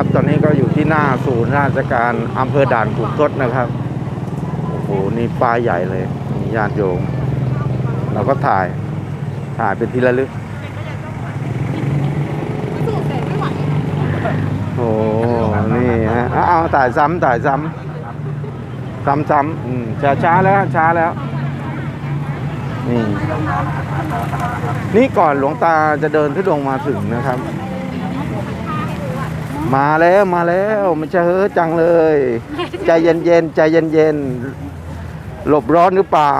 ครับ ตอนนี้ก็อยู่ที่หน้าศูนย์ราชการอำเภอด่านขุนทดนะครับ โอ้โห นี่ป้ายใหญ่เลยมีญาติโยม เราก็ถ่าย ถ่ายเป็นที่ระลึก โอ้โหนี่ฮะเอาเอาถ่ายซ้ำถ่ายซ้ำซ้ำซ้ำอืมช้าช้าแล้ว ช้าแล้ว นี่ นี่ก่อนหลวงตาจะเดินทุดงมาถึงนะครับ มาแล้วมาแล้วมันจะเฮ้อจังเลย ใจเย็นเย็นๆใจเย็นเย็นๆหลบร้อนหรือเปล่า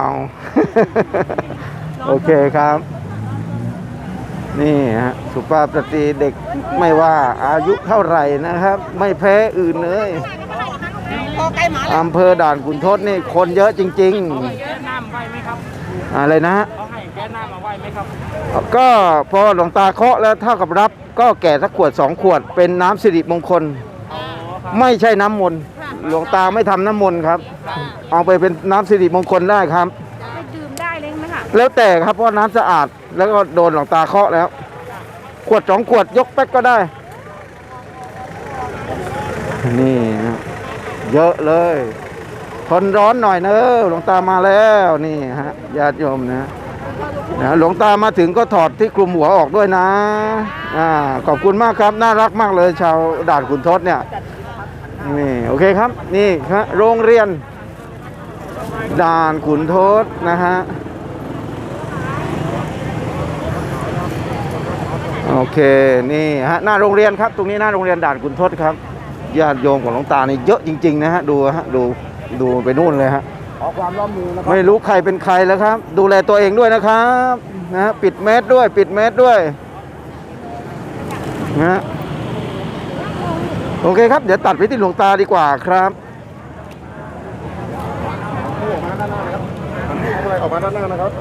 โอเคครับ นี่ฮะสุภาพสตรีเด็กไม่ว่าอายุเท่าไหร่นะครับ ไม่แพ้อื่นเลยอำเภอด่านขุนทดนี่คนเยอะจริงแก้น้ำไหวไหมครับๆอะไรนะฮะเขาให้แก้น้ำมาไหวไหมครับ ก็พอหลวงตาเคาะแล้วเท่ากับรับ ก็แก่สักขวดสองขวด เป็นน้ำสิริมงคลอ๋อครับไม่ใช่น้ำมนต์หลวงตาไม่ทำน้ำมนต์ครับ เอาไปเป็นน้ำสิริมงคลได้ครับ ไปดื่มได้เลยไหมคะแล้วแต่ครับเพราะน้ำสะอาดแล้วก็โดนหลวงตาเคาะแล้ว ขวดสองขวดยกแป๊กก็ได้ นี่นะเยอะเลยทนร้อนหน่อยเนอะหลวงตามาแล้วนี่ฮะญาติโยมนะ นะหลวงตามาถึงก็ถอดที่คลุมหัวออกด้วยนะอ่าขอบคุณมากครับ น่ารักมากเลยชาวด่านขุนทศเนี่ยนี่โอเคครับ นี่ครับโรงเรียน ด่านขุนทศนะฮะโอเคนี่ฮะหน้าโรงเรียนครับ ตรงนี้หน้าโรงเรียนด่านขุนทศครับญาติโยมของหลวงตานี่เยอะจริง ๆ นะฮะดูฮะดูดูไปนู่นเลยฮะ ขอความร่วมมือนะไม่รู้ใครเป็นใครแล้วครับ ดูแลตัวเองด้วยนะครับนะฮะปิดแมสด้วย ปิดแมสด้วยนะฮะโอเคครับ เดี๋ยวตัดไปที่หลวงตาดีกว่าครับออกมาด้านหน้านะครับ